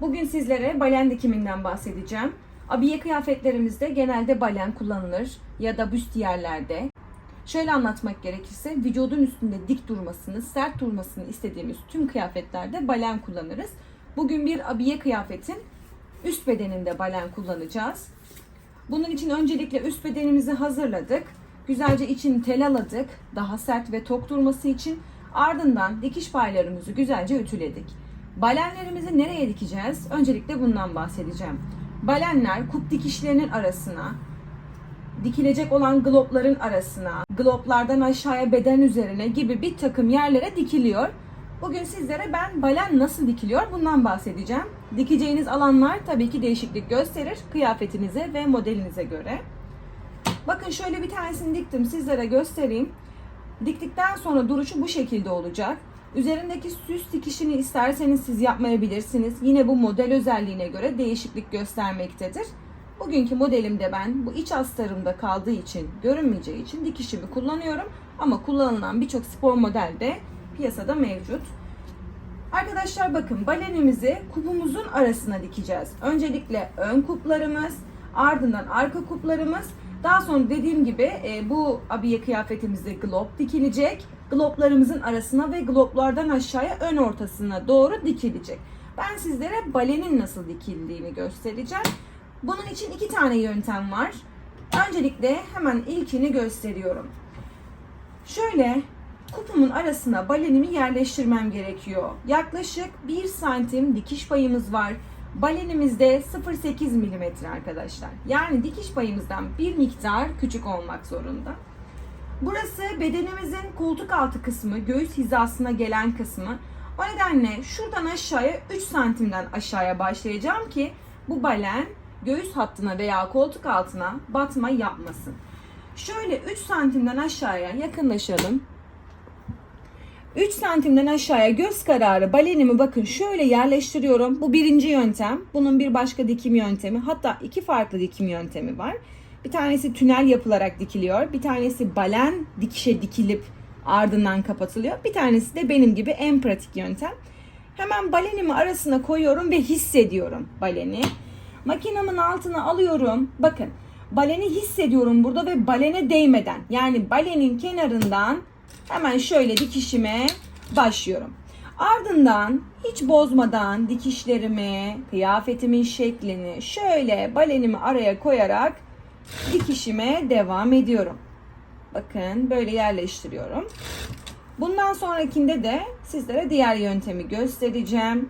Bugün sizlere balen dikiminden bahsedeceğim. Abiye kıyafetlerimizde genelde balen kullanılır ya da büstiyerlerde. Şöyle anlatmak gerekirse vücudun üstünde dik durmasını, sert durmasını istediğimiz tüm kıyafetlerde balen kullanırız. Bugün bir abiye kıyafetin üst bedeninde balen kullanacağız. Bunun için öncelikle üst bedenimizi hazırladık. Güzelce içini telaladık. Daha sert ve tok durması için. Ardından dikiş paylarımızı güzelce ütüledik. Balenlerimizi nereye dikeceğiz? Öncelikle bundan bahsedeceğim. Balenler kup dikişlerinin arasına, dikilecek olan glopların arasına, gloplardan aşağıya beden üzerine gibi bir takım yerlere dikiliyor. Bugün sizlere ben balen nasıl dikiliyor bundan bahsedeceğim. Dikeceğiniz alanlar tabii ki değişiklik gösterir kıyafetinize ve modelinize göre. Bakın şöyle bir tanesini diktim sizlere göstereyim. Diktikten sonra duruşu bu şekilde olacak. Üzerindeki süs dikişini isterseniz siz yapmayabilirsiniz. Yine bu model özelliğine göre değişiklik göstermektedir. Bugünkü modelimde ben bu iç astarımda kaldığı için, görünmeyeceği için dikişimi kullanıyorum. Ama kullanılan birçok spor model de piyasada mevcut. Arkadaşlar bakın balenimizi kupumuzun arasına dikeceğiz. Öncelikle ön kuplarımız, ardından arka kuplarımız. Daha sonra dediğim gibi e, bu abiye kıyafetimizde glop dikilecek. Gloplarımızın arasına ve gloplardan aşağıya ön ortasına doğru dikilecek. Ben sizlere balenin nasıl dikildiğini göstereceğim. Bunun için iki tane yöntem var. Öncelikle hemen ilkini gösteriyorum. Şöyle kupumun arasına balenimi yerleştirmem gerekiyor. Yaklaşık 1 santim dikiş payımız var. Balenimizde 0.8 milimetre arkadaşlar. Yani dikiş payımızdan bir miktar küçük olmak zorunda. Burası bedenimizin koltuk altı kısmı, göğüs hizasına gelen kısmı. O nedenle şuradan aşağıya 3 santimden aşağıya başlayacağım ki bu balen göğüs hattına veya koltuk altına batma yapmasın. Şöyle 3 santimden aşağıya yakınlaşalım. 3 santimden aşağıya göz kararı balenimi bakın şöyle yerleştiriyorum. Bu birinci yöntem. Bunun bir başka dikim yöntemi. Hatta iki farklı dikim yöntemi var. Bir tanesi tünel yapılarak dikiliyor. Bir tanesi balen dikişe dikilip ardından kapatılıyor. Bir tanesi de benim gibi en pratik yöntem. Hemen balenimi arasına koyuyorum ve hissediyorum baleni. Makinamın altına alıyorum. Bakın baleni hissediyorum burada ve balene değmeden yani balenin kenarından hemen şöyle dikişime başlıyorum. Ardından hiç bozmadan dikişlerimi, kıyafetimin şeklini şöyle balenimi araya koyarak dikişime devam ediyorum. Bakın böyle yerleştiriyorum. Bundan sonrakinde de sizlere diğer yöntemi göstereceğim.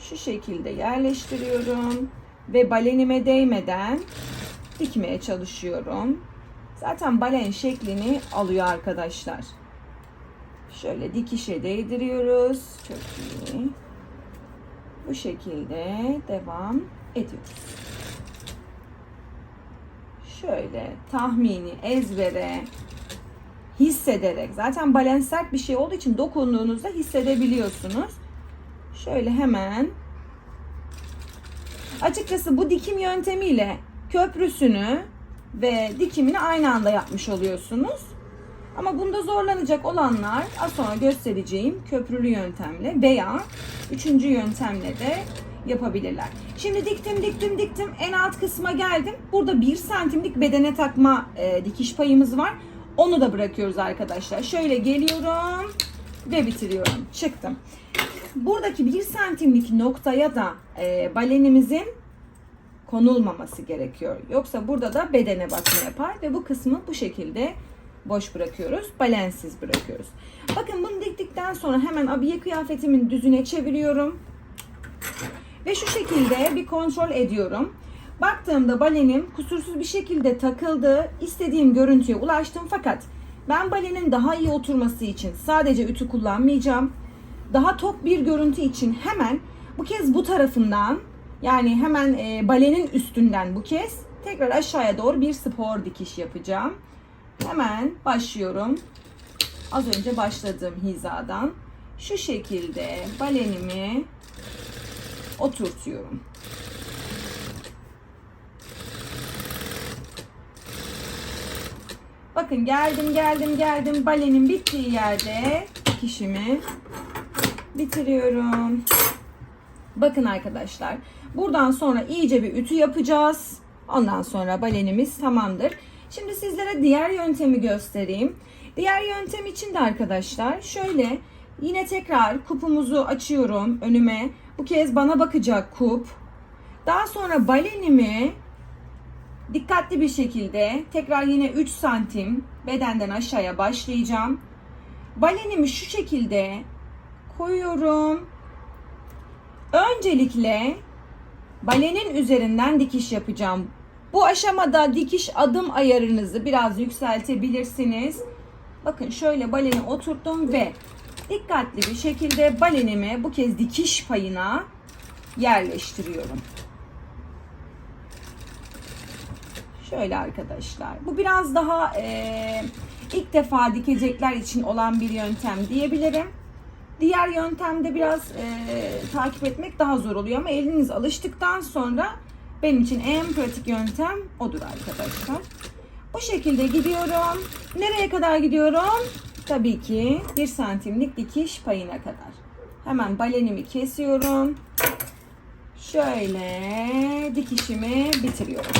Şu şekilde yerleştiriyorum ve balenime değmeden dikmeye çalışıyorum. Zaten balen şeklini alıyor arkadaşlar. Şöyle dikişe değdiriyoruz. Çok iyi. Bu şekilde devam ediyoruz. Şöyle tahmini ezbere hissederek zaten balen sert bir şey olduğu için dokunduğunuzda hissedebiliyorsunuz. Şöyle hemen açıkçası bu dikim yöntemiyle köprüsünü ve dikimini aynı anda yapmış oluyorsunuz. Ama bunda zorlanacak olanlar az sonra göstereceğim köprülü yöntemle veya üçüncü yöntemle de yapabilirler. Şimdi diktim diktim diktim en alt kısma geldim. Burada bir santimlik bedene takma e, dikiş payımız var. Onu da bırakıyoruz arkadaşlar. Şöyle geliyorum ve bitiriyorum. Çıktım. Buradaki bir santimlik noktaya da e, balenimizin konulmaması gerekiyor. Yoksa burada da bedene batma yapar ve bu kısmı bu şekilde boş bırakıyoruz. Balensiz bırakıyoruz. Bakın bunu diktikten sonra hemen abiye kıyafetimin düzüne çeviriyorum. Ve şu şekilde bir kontrol ediyorum. Baktığımda balenim kusursuz bir şekilde takıldı. İstediğim görüntüye ulaştım fakat ben balenin daha iyi oturması için sadece ütü kullanmayacağım. Daha tok bir görüntü için hemen bu kez bu tarafından yani hemen e, balenin üstünden bu kez tekrar aşağıya doğru bir spor dikiş yapacağım. Hemen başlıyorum. Az önce başladığım hizadan şu şekilde balenimi oturtuyorum. Bakın geldim geldim geldim balenin bittiği yerde dikişimi bitiriyorum. Bakın arkadaşlar. Buradan sonra iyice bir ütü yapacağız. Ondan sonra balenimiz tamamdır. Şimdi sizlere diğer yöntemi göstereyim. Diğer yöntem için de arkadaşlar şöyle yine tekrar kupumuzu açıyorum önüme. Bu kez bana bakacak kup. Daha sonra balenimi dikkatli bir şekilde tekrar yine 3 santim bedenden aşağıya başlayacağım. Balenimi şu şekilde koyuyorum. Öncelikle balenin üzerinden dikiş yapacağım. Bu aşamada dikiş adım ayarınızı biraz yükseltebilirsiniz. Bakın şöyle baleni oturttum ve dikkatli bir şekilde balenimi bu kez dikiş payına yerleştiriyorum. Şöyle arkadaşlar. Bu biraz daha e, ilk defa dikecekler için olan bir yöntem diyebilirim. Diğer yöntemde biraz e, takip etmek daha zor oluyor ama eliniz alıştıktan sonra benim için en pratik yöntem odur arkadaşlar. Bu şekilde gidiyorum. Nereye kadar gidiyorum? Tabii ki 1 santimlik dikiş payına kadar. Hemen balenimi kesiyorum. Şöyle dikişimi bitiriyorum.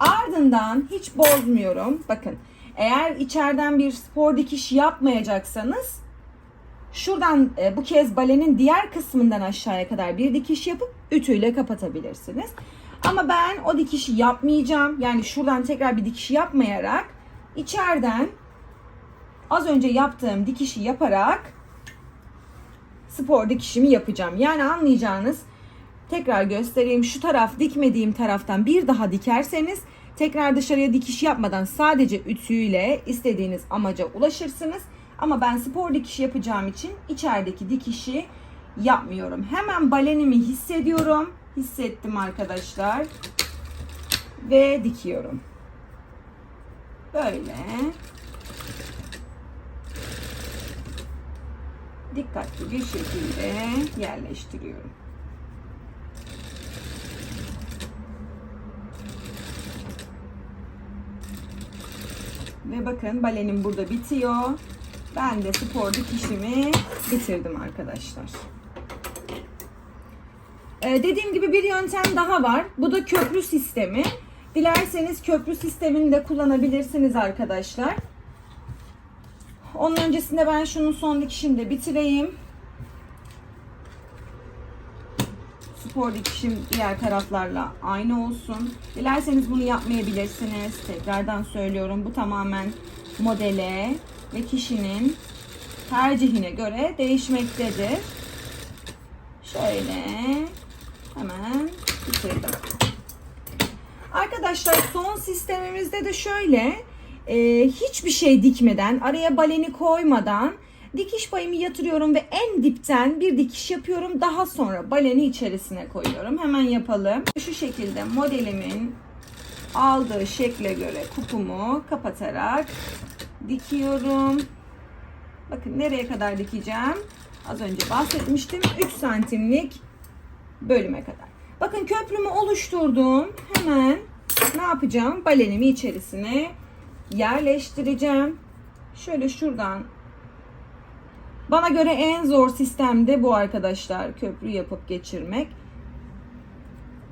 Ardından hiç bozmuyorum. Bakın eğer içeriden bir spor dikiş yapmayacaksanız şuradan e, bu kez balenin diğer kısmından aşağıya kadar bir dikiş yapıp ütüyle kapatabilirsiniz. Ama ben o dikişi yapmayacağım. Yani şuradan tekrar bir dikiş yapmayarak içeriden az önce yaptığım dikişi yaparak spor dikişimi yapacağım. Yani anlayacağınız tekrar göstereyim. Şu taraf dikmediğim taraftan bir daha dikerseniz tekrar dışarıya dikiş yapmadan sadece ütüyle istediğiniz amaca ulaşırsınız. Ama ben spor dikiş yapacağım için içerideki dikişi yapmıyorum. Hemen balenimi hissediyorum. Hissettim arkadaşlar. Ve dikiyorum. Böyle. Dikkatli bir şekilde yerleştiriyorum. Ve bakın balenim burada bitiyor. Ben de spor dikişimi bitirdim arkadaşlar. Ee, dediğim gibi bir yöntem daha var. Bu da köprü sistemi. Dilerseniz köprü sistemini de kullanabilirsiniz arkadaşlar. Onun öncesinde ben şunun son dikişini de bitireyim. Spor dikişim diğer taraflarla aynı olsun. Dilerseniz bunu yapmayabilirsiniz. Tekrardan söylüyorum. Bu tamamen modele ve kişinin tercihine göre değişmektedir. Şöyle bitirdim. Arkadaşlar son sistemimizde de şöyle e, hiçbir şey dikmeden araya baleni koymadan dikiş payımı yatırıyorum ve en dipten bir dikiş yapıyorum. Daha sonra baleni içerisine koyuyorum. Hemen yapalım. Şu şekilde modelimin aldığı şekle göre kupumu kapatarak dikiyorum. Bakın nereye kadar dikeceğim? Az önce bahsetmiştim. 3 santimlik bölüme kadar. Bakın köprümü oluşturdum. Hemen ne yapacağım? Balenimi içerisine yerleştireceğim. Şöyle şuradan bana göre en zor sistem de bu arkadaşlar. Köprü yapıp geçirmek.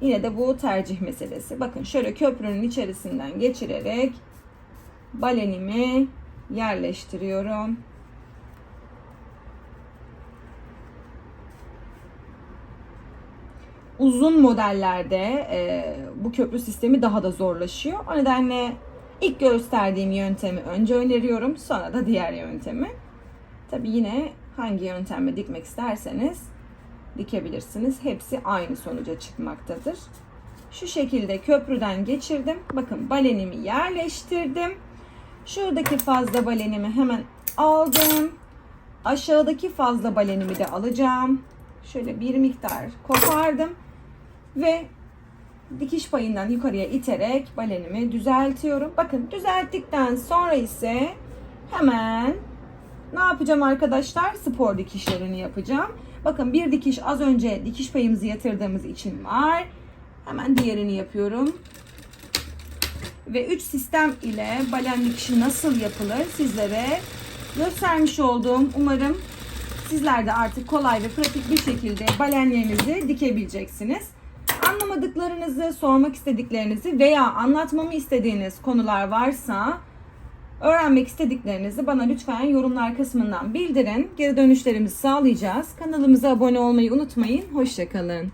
Yine de bu tercih meselesi. Bakın şöyle köprünün içerisinden geçirerek balenimi yerleştiriyorum. Uzun modellerde e, bu köprü sistemi daha da zorlaşıyor. O nedenle ilk gösterdiğim yöntemi önce öneriyorum. Sonra da diğer yöntemi. Tabi yine hangi yöntemle dikmek isterseniz dikebilirsiniz. Hepsi aynı sonuca çıkmaktadır. Şu şekilde köprüden geçirdim. Bakın balenimi yerleştirdim. Şuradaki fazla balenimi hemen aldım. Aşağıdaki fazla balenimi de alacağım. Şöyle bir miktar kopardım. Ve dikiş payından yukarıya iterek balenimi düzeltiyorum. Bakın düzelttikten sonra ise hemen ne yapacağım arkadaşlar? Spor dikişlerini yapacağım. Bakın bir dikiş az önce dikiş payımızı yatırdığımız için var. Hemen diğerini yapıyorum. Ve 3 sistem ile balen dikişi nasıl yapılır sizlere göstermiş olduğum umarım Sizler de artık kolay ve pratik bir şekilde balenlerinizi dikebileceksiniz. Anlamadıklarınızı, sormak istediklerinizi veya anlatmamı istediğiniz konular varsa öğrenmek istediklerinizi bana lütfen yorumlar kısmından bildirin. Geri dönüşlerimizi sağlayacağız. Kanalımıza abone olmayı unutmayın. Hoşçakalın.